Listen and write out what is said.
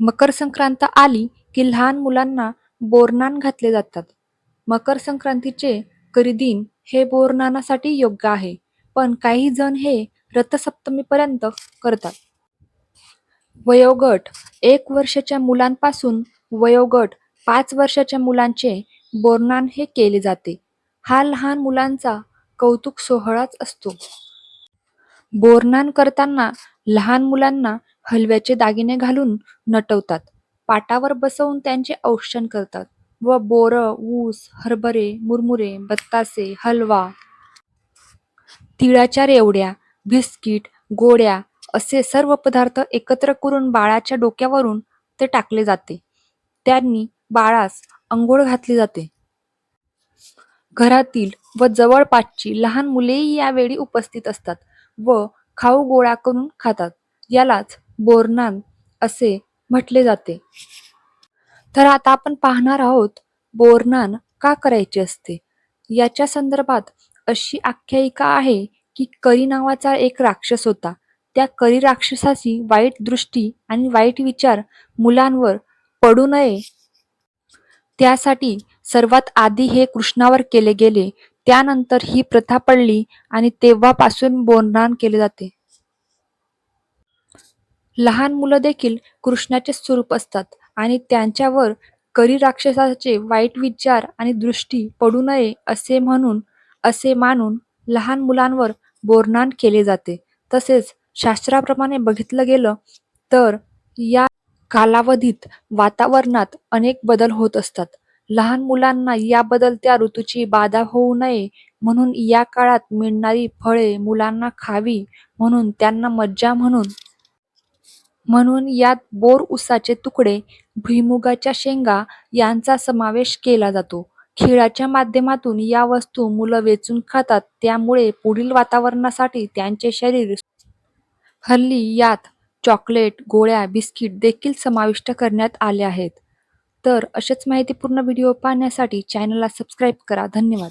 मकर संक्रांत आली की लहान मुलांना बोरनान घातले जातात. मकर संक्रांतीचे करिदिन हे बोरनानासाठी योग्य आहे, पण काही जण हे रथसप्तमीपर्यंत करतात. वयोगट एक वर्षाच्या मुलांपासून वयोगट पाच वर्षाच्या मुलांचे बोरनान हे केले जाते. हा लहान मुलांचा कौतुक सोहळाच असतो. बोरनान करताना लहान मुलांना हलव्याचे दागिने घालून नटवतात. पाटावर बसवून त्यांचे औक्षण करतात व बोरं, ऊस, हरभरे, मुरमुरे, बत्तासे, हलवा, तिळाच्या रेवड्या, बिस्किट, गोळ्या असे सर्व पदार्थ एकत्र करून बाळाच्या डोक्यावरून ते टाकले जाते. त्यांनी बाळास अंघोळ घातली जाते. घरातील व जवळपासची लहान मुलेही यावेळी उपस्थित असतात व खाऊ गोळा करून खातात. यालाच बोरनान असे म्हटले जाते. तर आता आपण पाहणार आहोत बोरनान का करायचे असते. याच्या संदर्भात अशी आख्यायिका आहे की करी नावाचा एक राक्षस होता. त्या करी राक्षसाची वाईट दृष्टी आणि वाईट विचार मुलांवर पडू नये त्यासाठी सर्वात आधी हे कृष्णावर केले गेले. त्यानंतर ही प्रथा पडली आणि तेव्हापासून बोरनान केले जाते. लहान मुलं देखील कृष्णाचे स्वरूप असतात आणि त्यांच्यावर करी राक्षसाचे वाईट विचार आणि दृष्टी पडू नये असे म्हणून असे मानून लहान मुलांवर बोरनान केले जाते. तसेच शास्त्राप्रमाणे बघितलं गेलं तर या कालावधीत वातावरणात अनेक बदल होत असतात. लहान मुलांना या बदलत्या ऋतूची बाधा होऊ नये म्हणून या काळात मिळणारी फळे मुलांना खावी म्हणून त्यांना मज्जा म्हणून म्हणून यात बोर उसाचे तुकडे, भुईमुगाच्या शेंगा यांचा समावेश केला जातो. खेळाच्या माध्यमातून या वस्तू मुलं वेचून खातात त्यामुळे पुढील वातावरणासाठी त्यांचे शरीर हल्ली यात चॉकलेट, गोळ्या, बिस्किट देखील समाविष्ट करण्यात आले आहेत. तर अशाच माहितीपूर्ण व्हिडिओ पाहण्यासाठी चॅनलला सबस्क्राईब करा. धन्यवाद.